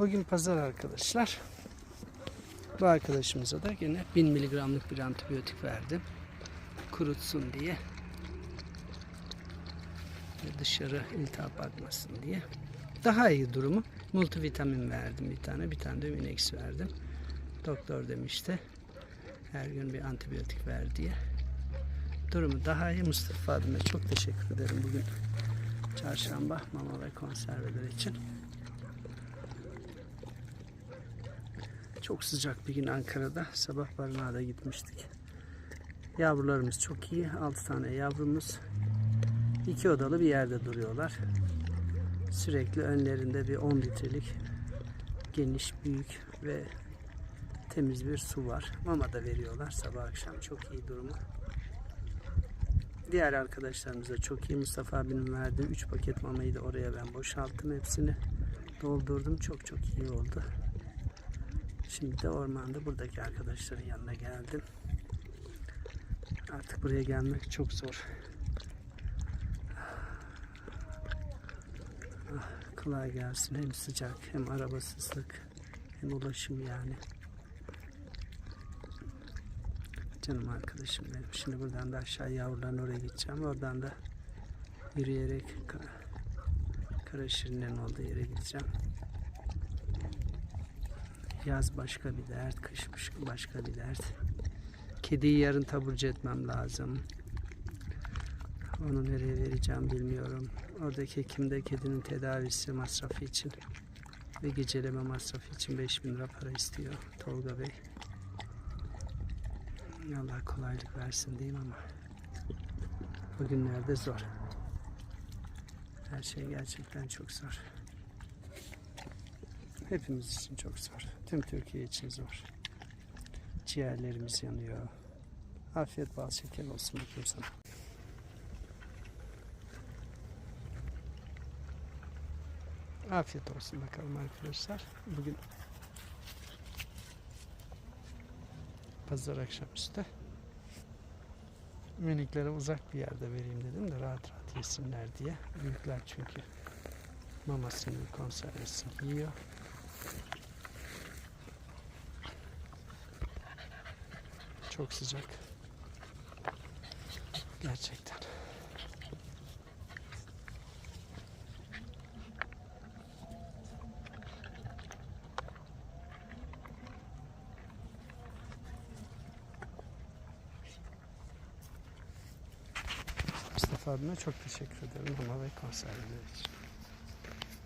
Bugün pazar arkadaşlar. Bu arkadaşımıza da yine 1000 miligramlık bir antibiyotik verdim. Kurutsun diye. Ve dışarı iltihap atmasın diye. Daha iyi durumu. Multivitamin verdim bir tane. Bir tane de Üminex verdim. Doktor demişti. Her gün bir antibiyotik ver diye. Durumu daha iyi. Mustafa abime çok teşekkür ederim bugün. Çarşamba mama ve konserveler için. Çok sıcak bir gün Ankara'da. Sabah barınağa da gitmiştik. Yavrularımız çok iyi. 6 tane yavrumuz. iki odalı bir yerde duruyorlar. Sürekli önlerinde bir 10 litrelik geniş, büyük ve temiz bir su var. Mama da veriyorlar sabah akşam. Çok iyi durumu. Diğer arkadaşlarımız da çok iyi. Mustafa abinin verdiği 3 paket mamayı da oraya ben boşalttım. Hepsini doldurdum. Çok çok iyi oldu. Şimdi de ormanda buradaki arkadaşların yanına geldim. Artık buraya gelmek çok zor. Ah, kolay gelsin. Hem sıcak hem arabasızlık hem ulaşım yani. Canım arkadaşım benim. Şimdi buradan da aşağı yavruların oraya gideceğim. Oradan da yürüyerek Ka- Karaşirinlerin olduğu yere gideceğim. Yaz başka bir dert, kış baş- başka bir dert. Kediyi yarın taburcu etmem lazım. Onu nereye vereceğim bilmiyorum. Oradaki hekimde kedinin tedavisi masrafı için ve geceleme masrafı için 5000 lira para istiyor Tolga Bey. Allah kolaylık versin diyeyim ama bugünlerde zor. Her şey gerçekten çok zor. Hepimiz için çok zor. Tüm Türkiye için zor. Ciğerlerimiz yanıyor. Afiyet bal şeker olsun bakayım sana. Afiyet olsun bakalım arkadaşlar. Bugün pazar akşamüstü. Miniklere uzak bir yerde vereyim dedim de rahat rahat yesinler diye. Büyükler çünkü mamasını, konservesini yiyor. Çok sıcak. Gerçekten. Mustafa abime çok teşekkür ederim ama ve konserveler için.